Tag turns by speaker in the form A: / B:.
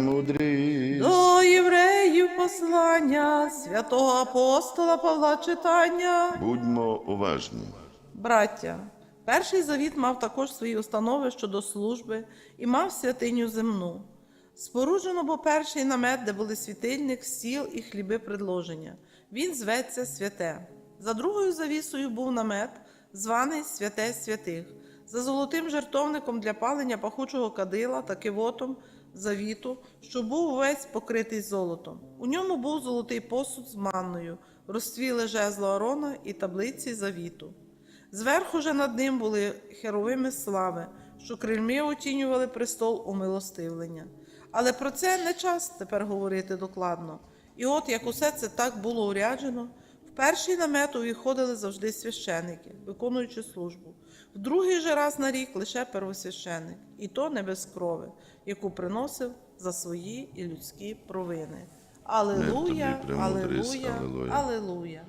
A: Мудрість.
B: До євреїв послання святого апостола Павла читання.
A: Будьмо уважні.
B: Браття, перший завіт мав також свої установи щодо служби і мав святиню земну. Споруджено бо перший намет, де були світильник, стіл і хліби предложення. Він зветься святе. За другою завісою був намет, званий святе святих, за золотим жертовником для палення пахучого кадила та кивотом завіту, що був увесь покритий золотом. У ньому був золотий посуд з манною, розцвіле жезло Арона і таблиці завіту. Зверху же над ним були херовими слави, що крильми оцінювали престол умилостивлення. Але про це не час тепер говорити докладно. І от як усе це так було уряджено, в перший намет увіходили завжди священики, виконуючи службу, в другий же раз на рік лише первосвященик, і то не без крови, яку приносив за свої і людські провини. Алелуя,
A: алелуя.
B: алелуя.